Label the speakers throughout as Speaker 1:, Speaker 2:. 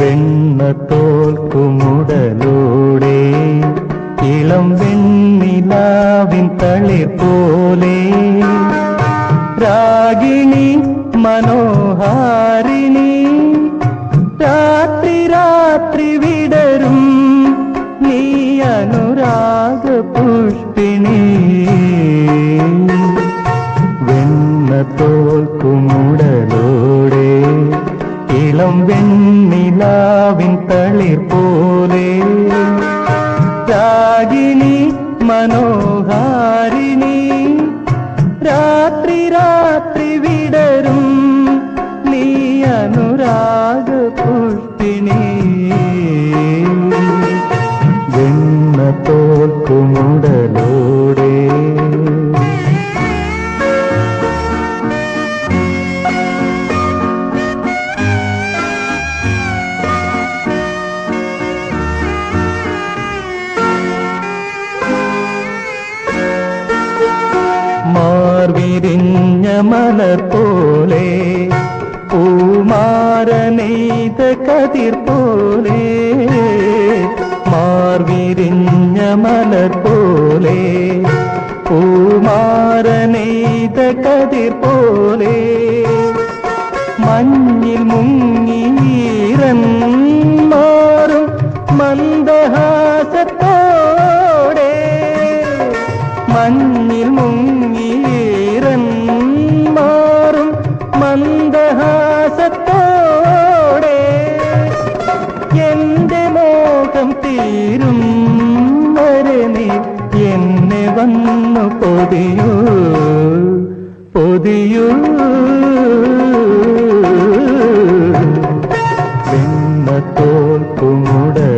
Speaker 1: വെണ്ണ തോൽക്കുമുടലൂടെ ഇളം വെണ്ണിലാവിൻ തളിർ പോലെ രാഗിണി മനോഹാരിണി രാത്രി രാത്രി വിടരും നീ അനുരാഗ రాగిని మనోహారిణి రాత్రి రాత్రి విడరుం నీ అనురాగ పుష్టిని. వెన్న తోల్కుముడ മാർവിരിഞ്ഞ മലർ പോലെ പൂമാരനെയ്ത കതിർ പോലെ മാർവിരിഞ്ഞ മലർ പോലെ മഞ്ഞിൽ മുങ്ങീരൻ മാറും മന്ദഹാസത്തോടെ. എന്റെ മോഹം തീരും വരെ എന്നെ വന്നു പൊതിയൂ പൊതിയൂ. പിന്നത്തോൽ തോൽക്കുമുടലോടെ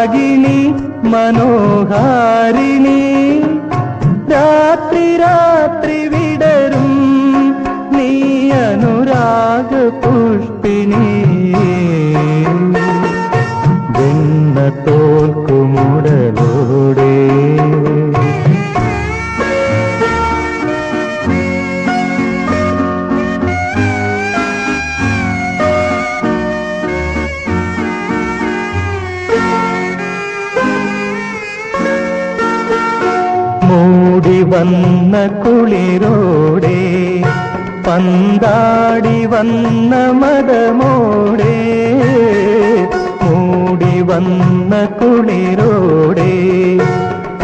Speaker 1: രാഗിണി മനോഹാരിണി രാത്രി രാത്രി വിടരും നീ അനുരാഗ പുഷ്പിണി വെണ്ണ തോൽക്കുമുടലോടെ മൂടി വന്ന കുളിരോടെ പന്താടി വന്ന മതമോടെ മൂടി വന്ന കുളിരോടെ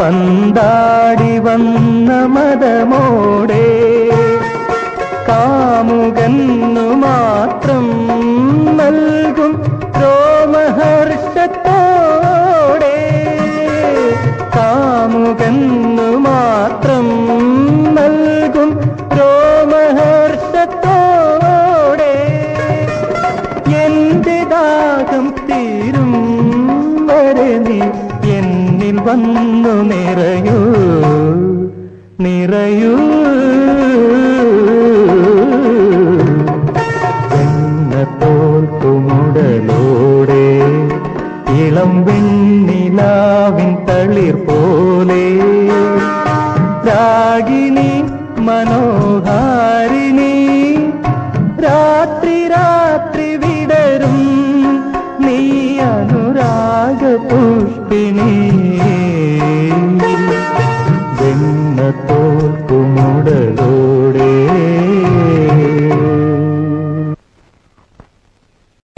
Speaker 1: പന്താടി വന്ന മതമോടെ കാമുകന്നു മാത്രം നൽകും രോമഹർഷത്തോടെ കാമുകന്നു മാത്രം നൽകും രോമഹർഷത്തോടെ. എന്റെ ദാഹം തീരും വരെ നീ എന്നിൽ വന്നു നിറയൂ നിറയൂ. നീ അനുരാഗ പുഷ്പിണി